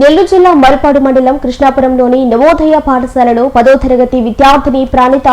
నెల్లూరు జిల్లా మరిపాడు మండలం కృష్ణాపురంలోని నవోదయ పాఠశాలలో పదో తరగతి విద్యార్థిని ప్రాణిత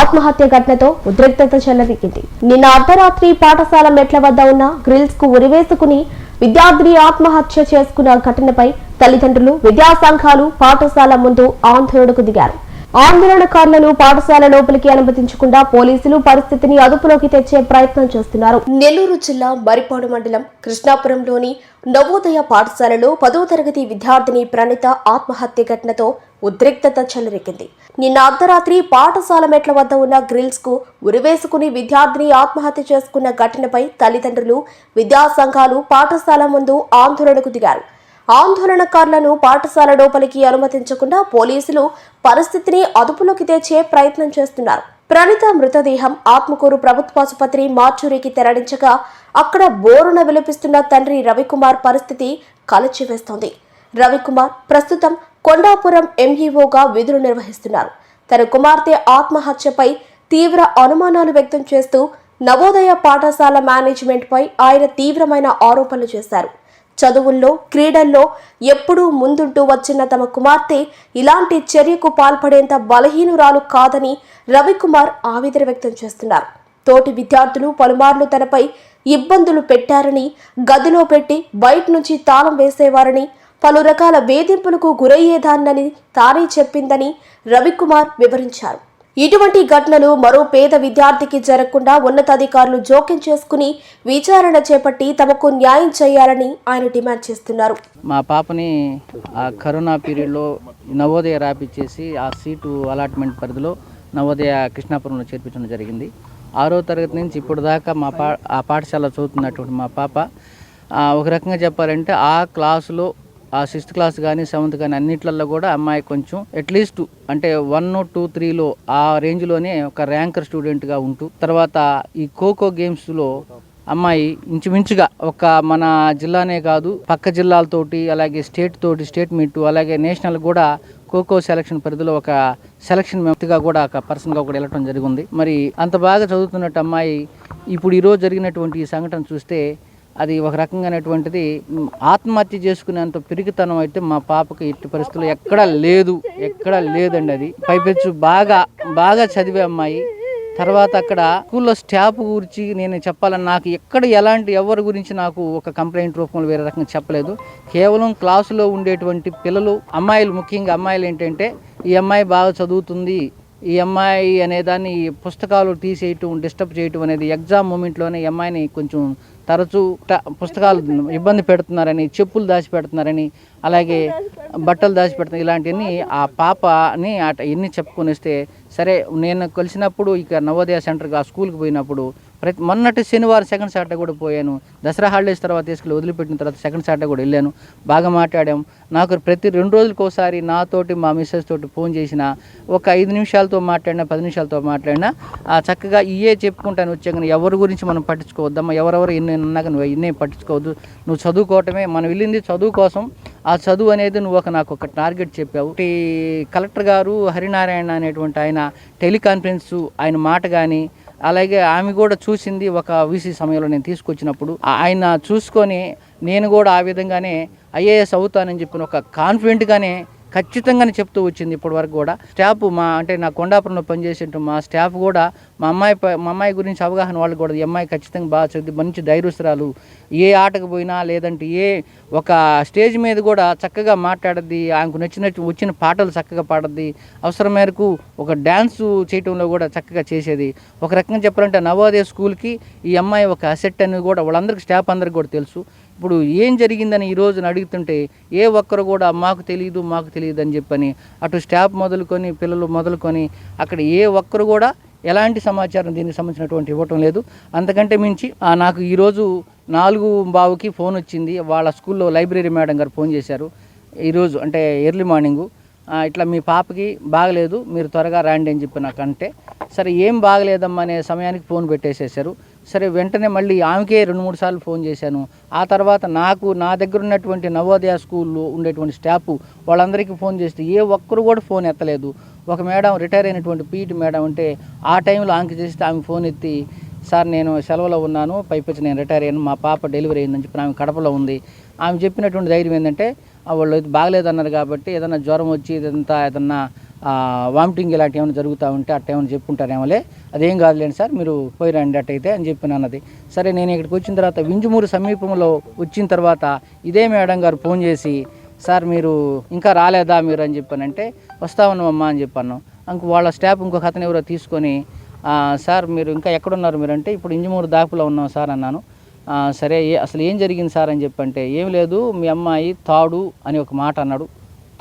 ఆత్మహత్య ఘటనతో ఉద్రిక్తత చెలరేగింది. నిన్న అర్ధరాత్రి పాఠశాల మెట్ల వద్ద ఉన్న గ్రిల్స్కు ఉరివేసుకుని విద్యార్థిని ఆత్మహత్య చేసుకున్న ఘటనపై తల్లిదండ్రులు విద్యా సంఘాలు పాఠశాల ముందు ఆందోళనకు దిగారు. ఆందోళనకారులను పాఠశాల లోపలికి అనుమతించకుండా పోలీసులు పరిస్థితిని అదుపులోకి తెచ్చే ప్రయత్నం చేస్తున్నారు. నెల్లూరు జిల్లా మరిపాడు మండలం కృష్ణాపురంలోని నవోదయ పాఠశాలలో పదో తరగతి విద్యార్థిని ప్రణిత ఆత్మహత్య ఘటనతో ఉద్రిక్తత చెలరెక్కింది నిన్న అర్ధరాత్రి పాఠశాల మెట్ల వద్ద ఉన్న గ్రిల్స్కు ఉరివేసుకుని విద్యార్థిని ఆత్మహత్య చేసుకున్న ఘటనపై తల్లిదండ్రులు విద్యా సంఘాలు పాఠశాల ముందు ఆందోళనకు దిగారు. ఆందోళనకారులను పాఠశాల లోపలికి అనుమతించకుండా పోలీసులు పరిస్థితిని అదుపులోకి తెచ్చే ప్రయత్నం చేస్తున్నారు. ప్రణిత మృతదేహం ఆత్మకూరు ప్రభుత్వాసుపత్రి మార్చూరికి తెరడించగా అక్కడ బోరున విలపిస్తున్న తండ్రి రవికుమార్ పరిస్థితి కలచివేస్తోంది. రవికుమార్ ప్రస్తుతం కొండాపురం ఎంఈఓగా విధులు నిర్వహిస్తున్నారు. తన కుమార్తె ఆత్మహత్యపై తీవ్ర అనుమానాలు వ్యక్తం చేస్తూ నవోదయ పాఠశాల మేనేజ్మెంట్పై ఆయన తీవ్రమైన ఆరోపణలు చేశారు. చదువుల్లో క్రీడల్లో ఎప్పుడూ ముందుంటూ వచ్చిన తమ కుమార్తె ఇలాంటి చర్యకు పాల్పడేంత బలహీనురాలు కాదని రవికుమార్ ఆవేదన వ్యక్తం చేస్తున్నారు. తోటి విద్యార్థులు పలుమార్లు తనపై ఇబ్బందులు పెట్టారని గదిలో పెట్టి బయట నుంచి తాళం వేసేవారని పలు రకాల వేధింపులకు గురయ్యేదాన్నని తానే చెప్పిందని రవికుమార్ వివరించారు. ఇటువంటి ఘటనలు మరో పేద విద్యార్థికి జరగకుండా ఉన్నతాధికారులు జోక్యం చేసుకుని విచారణ చేపట్టి తమకు న్యాయం చేయాలని ఆయన డిమాండ్ చేస్తున్నారు. మా పాపని ఆ కరోనా పీరియడ్లో నవోదయ రాపిచ్చేసి ఆ సీటు అలాట్మెంట్ పరిధిలో నవోదయ కృష్ణాపురంలో చేర్పించడం జరిగింది. ఆరో తరగతి నుంచి ఇప్పుడు దాకా మా పా ఆ పాఠశాల చదువుతున్నటువంటి మా పాప ఒక రకంగా చెప్పాలంటే ఆ క్లాసులో ఆ సిక్స్త్ క్లాస్ కానీ సెవెంత్ కానీ అన్నిట్లలో కూడా అమ్మాయి కొంచెం అట్లీస్ట్ అంటే వన్ టూ త్రీలో ఆ రేంజ్లోనే ఒక ర్యాంకర్ స్టూడెంట్గా ఉంటూ తర్వాత ఈ ఖోఖో గేమ్స్లో అమ్మాయి ఇంచుమించుగా ఒక మన జిల్లానే కాదు పక్క జిల్లాలతోటి అలాగే స్టేట్ తోటి స్టేట్ మీట్ అలాగే నేషనల్ కూడా ఖోఖో సెలక్షన్ పరిధిలో ఒక సెలక్షన్ వ్యక్తిగా కూడా ఒక పర్సన్గా కూడా వెళ్ళటం జరిగింది. మరి అంత బాగా చదువుతున్నట్టు అమ్మాయి ఇప్పుడు ఈరోజు జరిగినటువంటి ఈ సంఘటన చూస్తే అది ఒక రకంగానేటువంటిది ఆత్మహత్య చేసుకునేంత పిరికితనం అయితే మా పాపకి ఎట్టి పరిస్థితుల్లో ఎక్కడా లేదు ఎక్కడా లేదండి అది. పైపెచ్చు బాగా బాగా చదివే అమ్మాయి. తర్వాత అక్కడ స్కూల్లో స్టాఫ్ గురించి నేను చెప్పాలని నాకు ఎక్కడ ఎలాంటి ఎవరి గురించి నాకు ఒక కంప్లైంట్ రూపంలో వేరే రకంగా చెప్పలేదు. కేవలం క్లాసులో ఉండేటువంటి పిల్లలు అమ్మాయిలు ముఖ్యంగా అమ్మాయిలు ఏంటంటే ఈ అమ్మాయి బాగా చదువుతుంది ఈ అమ్మాయి అనేదాన్ని ఈ పుస్తకాలు తీసేయటం డిస్టర్బ్ చేయటం అనేది ఎగ్జామ్ మూమెంట్లోనే ఈ అమ్మాయిని కొంచెం తరచూ పుస్తకాలు ఇబ్బంది పెడుతున్నారని చెప్పులు దాచి పెడుతున్నారని అలాగే బట్టలు దాచి పెడుతున్నారు ఇలాంటివన్నీ ఆ పాపని అట ఎన్ని చెప్పుకొని వస్తే సరే నేను కలిసినప్పుడు ఇక నవోదయ సెంటర్కి ఆ స్కూల్కి పోయినప్పుడు ప్రతి మొన్నటి శనివారం సెకండ్ సాటర్డే కూడా పోయాను. దసరా హాలిడేస్ తర్వాత తీసుకెళ్ళి వదిలిపెట్టిన తర్వాత సెకండ్ సాటర్డే కూడా వెళ్ళాను. బాగా మాట్లాడాం. నాకు ప్రతి రెండు రోజులకు ఒకసారి నాతోటి మా మిస్సెస్ తోటి ఫోన్ చేసిన ఒక ఐదు నిమిషాలతో మాట్లాడినా పది నిమిషాలతో మాట్లాడినా ఆ చక్కగా ఇయే చెప్పుకుంటాను వచ్చాక ఎవరి గురించి మనం పట్టించుకోవద్దమ్మా ఎవరెవరు ఎన్ని ఉన్నాక నువ్వు ఇన్నే పట్టించుకోవద్దు. నువ్వు చదువుకోవటమే మనం వెళ్ళింది చదువు కోసం. ఆ చదువు అనేది నువ్వు ఒక నాకు ఒక టార్గెట్ చెప్పావు. ఈ కలెక్టర్ గారు హరినారాయణ అనేటువంటి ఆయన టెలికాన్ఫరెన్స్ ఆయన మాట కానీ అలాగే ఆమె కూడా చూసింది ఒక వీసీ సమయంలో నేను తీసుకొచ్చినప్పుడు. ఆయన చూసుకొని నేను కూడా ఆ విధంగానే ఐఏఎస్ అవుతానని చెప్పిన ఒక కాన్ఫిడెంట్గానే ఖచ్చితంగానే చెప్తూ వచ్చింది ఇప్పటి వరకు కూడా. స్టాఫ్ మా అంటే నా కొండాపురంలో పనిచేసే మా స్టాఫ్ కూడా మా అమ్మాయి మా అమ్మాయి గురించి అవగాహన వాళ్ళు కూడా ఈ అమ్మాయి ఖచ్చితంగా బాగా చదివి మంచి ధైర్యస్తురాలు ఏ ఆటకు పోయినా లేదంటే ఏ ఒక స్టేజ్ మీద కూడా చక్కగా మాట్లాడద్ది ఆమెకు నచ్చినట్టు వచ్చిన పాటలు చక్కగా పాడద్ది. అవసరం మేరకు ఒక డ్యాన్స్ చేయటంలో కూడా చక్కగా చేసేది. ఒక రకంగా చెప్పాలంటే నవోదయ స్కూల్కి ఈ అమ్మాయి ఒక అసెట్ అని కూడా వాళ్ళందరికీ స్టాఫ్ అందరికి కూడా తెలుసు. ఇప్పుడు ఏం జరిగిందని ఈ రోజున అడుగుతుంటే ఏ ఒక్కరు కూడా మాకు తెలియదు మాకు తెలియదు అని చెప్పని అటు స్టాఫ్ మొదలుకొని పిల్లలు మొదలుకొని అక్కడ ఏ ఒక్కరు కూడా ఎలాంటి సమాచారం దీనికి సంబంధించినటువంటి ఇవ్వటం లేదు. అంతకంటే మించి నాకు ఈరోజు నాలుగు బావుకి ఫోన్ వచ్చింది. వాళ్ళ స్కూల్లో లైబ్రరీ మేడం గారు ఫోన్ చేశారు. ఈరోజు అంటే ఎర్లీ మార్నింగు. ఇట్లా మీ పాపకి బాగలేదు మీరు త్వరగా రాండి అని చెప్పి నాకంటే సరే ఏం బాగలేదమ్మా అనే సమయానికి ఫోన్ పెట్టేసేసారు సరే వెంటనే మళ్ళీ ఆమెకే రెండు మూడు సార్లు ఫోన్ చేశాను. ఆ తర్వాత నాకు నా దగ్గర ఉన్నటువంటి నవోదయ స్కూల్లో ఉండేటువంటి స్టాఫ్ వాళ్ళందరికీ ఫోన్ చేస్తే ఏ ఒక్కరు కూడా ఫోన్ ఎత్తలేదు. ఒక మేడం రిటైర్ అయినటువంటి పీఈటీ మేడం అంటే ఆ టైంలో ఆమెకి చేస్తే ఆమె ఫోన్ ఎత్తి సార్ నేను సెలవులో ఉన్నాను పైపించి నేను రిటైర్ అయ్యాను మా పాప డెలివరీ అయిందని చెప్పి ఆమె కడపలో ఉంది. ఆమె చెప్పినటువంటి ధైర్యం ఏంటంటే వాళ్ళు ఇది బాగలేదన్నారు కాబట్టి ఏదైనా జ్వరం వచ్చి ఇదంతా ఏదన్నా వామిటింగ్ ఇలాంటి ఏమైనా జరుగుతూ ఉంటే అట్ట ఏమైనా చెప్పుకుంటారేమోలే అదేం కాదులేండి సార్ మీరు పోయి రండి అట్టయితే అని చెప్పిన అన్నది. సరే నేను ఇక్కడికి వచ్చిన తర్వాత వింజమూరు సమీపంలో వచ్చిన తర్వాత ఇదే మేడం గారు ఫోన్ చేసి సార్ మీరు ఇంకా రాలేదా మీరు? అని చెప్పానంటే వస్తా ఉన్నామమ్మా అని చెప్పాను. ఇంక వాళ్ళ స్టాఫ్ ఇంకొక అతను ఎవరో తీసుకొని సార్ మీరు ఇంకా ఎక్కడున్నారు మీరు అంటే ఇప్పుడు ఇంజమూరు దాపులో ఉన్నాం సార్ అన్నాను. సరే అసలు ఏం జరిగింది సార్ అని చెప్పంటే ఏం లేదు మీ అమ్మాయి తాడు అని ఒక మాట అన్నాడు.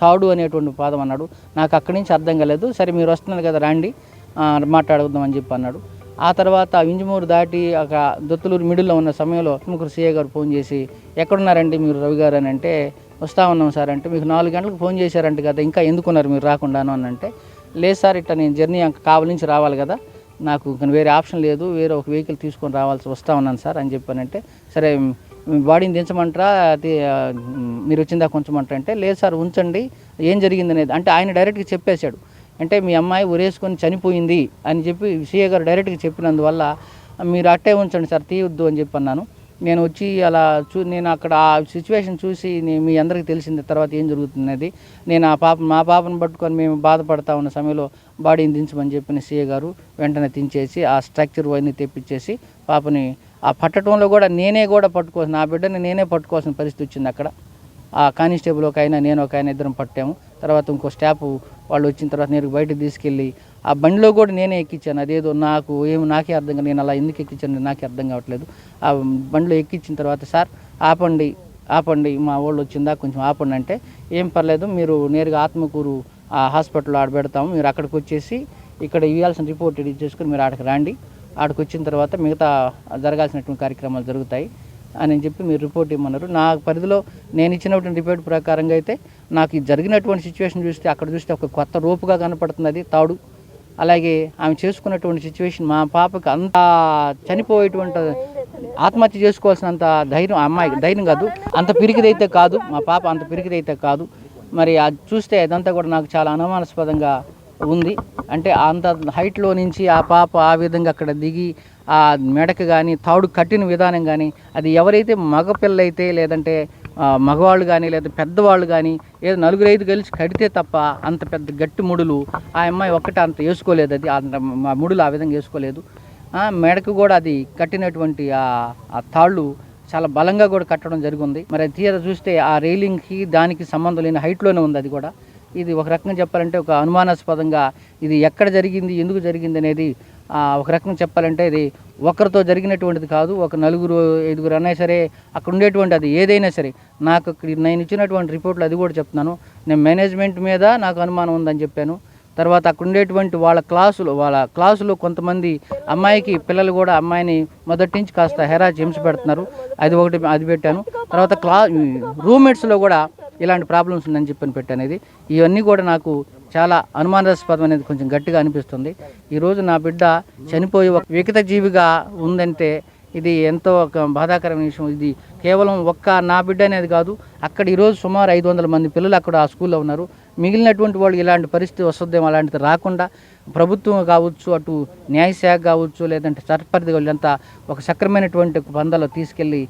తాడు అనేటువంటి పాదం అన్నాడు. నాకు అక్కడి నుంచి అర్థం కాలేదు. సరే మీరు వస్తున్నారు కదా రండి మాట్లాడుకుందాం అని చెప్పి అన్నాడు. ఆ తర్వాత వింజమూరు దాటి ఒక దొత్తులూరు మిడిల్లో ఉన్న సమయంలో ముగ్గురు సీఏ గారు ఫోన్ చేసి ఎక్కడున్నారండి మీరు రవి గారు? అని అంటే వస్తా ఉన్నాం సార్ అంటే మీకు నాలుగు గంటలకు ఫోన్ చేశారంట కదా ఇంకా ఎందుకున్నారు మీరు రాకుండాను? అని అంటే లేదు సార్ ఇట్లా నేను జర్నీ కావలి నుంచి రావాలి కదా నాకు వేరే ఆప్షన్ లేదు వేరే ఒక వెహికల్ తీసుకొని రావాల్సి వస్తా ఉన్నాను సార్ అని చెప్పానంటే సరే బాడీని దించమంటారా? అది మీరు వచ్చిందా కొంచెం అంటే లేదు సార్ ఉంచండి ఏం జరిగింది అనేది అంటే ఆయన డైరెక్ట్గా చెప్పేశాడు. అంటే మీ అమ్మాయి ఉరేసుకొని చనిపోయింది అని చెప్పి సీఏ గారు డైరెక్ట్గా చెప్పినందువల్ల మీరు అట్టే ఉంచండి సార్ తీయొద్దు అని చెప్పి అన్నాను. నేను వచ్చి అలా చూ నేను అక్కడ ఆ సిచ్యువేషన్ చూసి మీ అందరికీ తెలిసింది తర్వాత ఏం జరుగుతున్నది నేను ఆ పాప మా పాపను పట్టుకొని మేము బాధపడతా ఉన్న సమయంలో బాడీని దించమని చెప్పిన సీఏ గారు వెంటనే దించేసి ఆ స్ట్రక్చర్ అవన్నీ తెప్పించేసి పాపని ఆ పట్టడంలో కూడా నేనే కూడా పట్టుకోవాల్సిన నా బిడ్డని నేనే పట్టుకోవాల్సిన పరిస్థితి వచ్చింది అక్కడ. ఆ కానిస్టేబుల్ ఒక ఆయన నేను ఒక ఆయన ఇద్దరం పట్టాము. తర్వాత ఇంకో స్టాఫ్ వాళ్ళు వచ్చిన తర్వాత నేను బయటకు తీసుకెళ్ళి ఆ బండిలో కూడా నేనే ఎక్కించాను. అదేదో నాకు ఏమి నాకే అర్థం కాదు. నేను అలా ఎందుకు ఎక్కించాను నాకే అర్థం కావట్లేదు. ఆ బండిలో ఎక్కించిన తర్వాత సార్ ఆపండి ఆపండి మా వాళ్ళు వచ్చిందా? కొంచెం ఆపండి అంటే ఏం పర్లేదు మీరు నేరుగా ఆత్మకూరు ఆ హాస్పిటల్లో ఆడబెడతాము మీరు అక్కడికి వచ్చేసి ఇక్కడ ఇవ్వాల్సిన రిపోర్ట్ ఇది చేసుకుని మీరు ఆడకి రండి. ఆడకు వచ్చిన తర్వాత మిగతా జరగాల్సినటువంటి కార్యక్రమాలు జరుగుతాయి. అని చెప్పి మీరు రిపోర్ట్ ఇవ్వమన్నారు నా పరిధిలో నేను ఇచ్చినటువంటి రిపోర్ట్ ప్రకారంగా అయితే నాకు జరిగినటువంటి సిచ్యువేషన్ చూస్తే అక్కడ చూస్తే ఒక కొత్త రూపుగా కనపడుతుంది. అది తాడు. అలాగే ఆమె చేసుకున్నటువంటి సిచ్యువేషన్ మా పాపకి అంత చనిపోయేటువంటి ఆత్మహత్య చేసుకోవాల్సినంత ధైర్యం అమ్మాయికి ధైర్యం కాదు. అంత పిరికిదైతే కాదు. మా పాప అంత పిరికిదైతే కాదు. మరి అది చూస్తే అదంతా కూడా నాకు చాలా అనుమానాస్పదంగా ఉంది. అంటే అంత హైట్లో నుంచి ఆ పాప ఆ విధంగా అక్కడ దిగి ఆ మెడకు కానీ తాడు కట్టిన విధానం కానీ అది ఎవరైతే మగపిల్ల అయితే లేదంటే మగవాళ్ళు కానీ లేదా పెద్దవాళ్ళు కానీ ఏదో నలుగురు ఐదు కలిసి కడితే తప్ప అంత పెద్ద గట్టి ముడులు ఆ అమ్మాయి ఒక్కటే అంత వేసుకోలేదు. అది అంత ఆ ముడులు ఆ విధంగా వేసుకోలేదు. మెడకు కూడా అది కట్టినటువంటి ఆ తాళ్ళు చాలా బలంగా కూడా కట్టడం జరిగింది. మరి అది తీర చూస్తే ఆ రైలింగ్కి దానికి సంబంధం లేని హైట్లోనే ఉంది అది కూడా. ఇది ఒక రకంగా చెప్పాలంటే ఒక అనుమానాస్పదంగా ఇది ఎక్కడ జరిగింది ఎందుకు జరిగింది అనేది ఒక రకంగా చెప్పాలంటే ఇది ఒకరితో జరిగినటువంటిది కాదు ఒక నలుగురు ఐదుగురు అన్నా సరే అక్కడ ఉండేటువంటి అది ఏదైనా సరే. నాకు ఇక్కడ నేను ఇచ్చినటువంటి రిపోర్ట్లు అది కూడా చెప్తున్నాను. నేను మేనేజ్మెంట్ మీద నాకు అనుమానం ఉందని చెప్పాను. తర్వాత అక్కడ ఉండేటువంటి వాళ్ళ క్లాసులు వాళ్ళ క్లాసులో కొంతమంది అమ్మాయికి పిల్లలు కూడా అమ్మాయిని మొదటి నుంచి కాస్త హెరా హింస పెడుతున్నారు. అది ఒకటి అది పెట్టాను. తర్వాత క్లా రూమ్మేట్స్లో కూడా ఇలాంటి ప్రాబ్లమ్స్ ఉందని చెప్పని పెట్టాను ఇది. ఇవన్నీ కూడా నాకు చాలా అనుమానాస్పదం అనేది కొంచెం గట్టిగా అనిపిస్తుంది. ఈరోజు నా బిడ్డ చనిపోయి ఒక వికట జీవిగా ఉందంటే ఇది ఎంతో ఒక బాధాకరమైన విషయం. ఇది కేవలం ఒక్క నా బిడ్డ అనేది కాదు అక్కడ ఈరోజు సుమారు ఐదు వందల మంది పిల్లలు అక్కడ ఆ స్కూల్లో ఉన్నారు. మిగిలినటువంటి వాళ్ళు ఇలాంటి పరిస్థితి వస్తుందేమో అలాంటిది రాకుండా ప్రభుత్వం కావచ్చు అటు న్యాయశాఖ కావచ్చు లేదంటే చట్టపరిధి వాళ్ళంతా ఒక సక్రమైనటువంటి పందాలో తీసుకెళ్ళి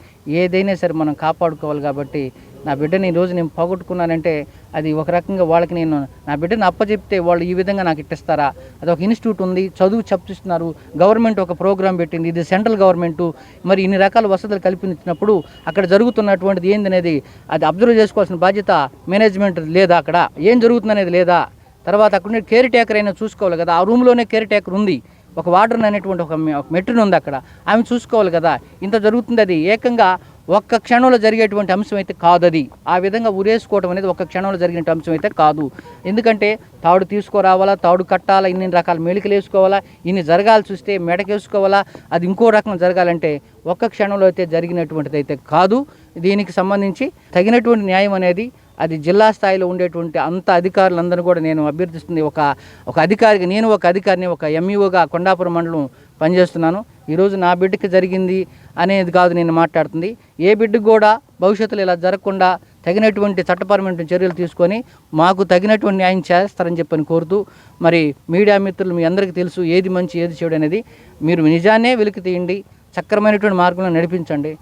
ఏదైనా సరే మనం కాపాడుకోవాలి కాబట్టి నా బిడ్డని ఈ రోజు నేను పోగొట్టుకున్నానంటే అది ఒక రకంగా వాళ్ళకి నేను నా బిడ్డని అప్పచెప్తే వాళ్ళు ఈ విధంగా నాకు ఇట్టిస్తారా? అది ఒక ఇన్స్టిట్యూట్ ఉంది చదువు చెప్తున్నారు గవర్నమెంట్ ఒక ప్రోగ్రామ్ పెట్టింది ఇది సెంట్రల్ గవర్నమెంట్. మరి ఇన్ని రకాల వసతులు కల్పించినప్పుడు అక్కడ జరుగుతున్నటువంటిది ఏందనేది అది అబ్జర్వ్ చేసుకోవాల్సిన బాధ్యత మేనేజ్మెంట్ లేదా అక్కడ? ఏం జరుగుతుంది అనేది లేదా? తర్వాత అక్కడ కేర్ టేకర్ అయినా చూసుకోవాలి కదా. ఆ రూమ్లోనే కేర్ టేకర్ ఉంది. ఒక వాటర్ అనేటువంటి ఒక ఒక మెట్రిన్ ఉంది అక్కడ. ఆమె చూసుకోవాలి కదా. ఇంత జరుగుతుంది అది. ఏకంగా ఒక్క క్షణంలో జరిగేటువంటి అంశం అయితే కాదు అది ఆ విధంగా ఉరేసుకోవడం అనేది ఒక్క క్షణంలో జరిగిన అంశం అయితే కాదు. ఎందుకంటే తాడు తీసుకురావాలా తాడు కట్టాలా ఇన్ని రకాల మెలికలు వేసుకోవాలా ఇన్ని జరగాల్సి వస్తే మెడకేసుకోవాలా అది ఇంకో రకం జరగాలంటే ఒక్క క్షణంలో అయితే జరిగినటువంటిది అయితే కాదు. దీనికి సంబంధించి తగినటువంటి న్యాయం అనేది అది జిల్లా స్థాయిలో ఉండేటువంటి అంత అధికారులందరూ కూడా నేను అభ్యర్థిస్తుంది. ఒక ఒక అధికారికి నేను ఒక అధికారిని ఒక ఎంఈఓగా కొండాపురం మండలం పనిచేస్తున్నాను. ఈరోజు నా బిడ్డకి జరిగింది అనేది కాదు నేను మాట్లాడుతుంది. ఏ బిడ్డకు కూడా భవిష్యత్తులో ఇలా జరగకుండా తగినటువంటి చట్టపరమైన చర్యలు తీసుకొని మాకు తగినటువంటి న్యాయం చేస్తారని చెప్పని కోరుతూ మరి మీడియా మిత్రులు మీ అందరికీ తెలుసు ఏది మంచి ఏది చెడు అనేది. మీరు నిజాన్నే వెలికి తీయండి చక్రమైనటువంటి మార్గంలో నడిపించండి.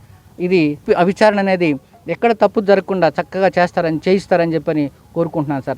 ఇది అవిచారణ అనేది ఎక్కడ తప్పు జరగకుండా చక్కగా చేస్తారని చేయిస్తారని చెప్పని కోరుకుంటున్నాను సార్.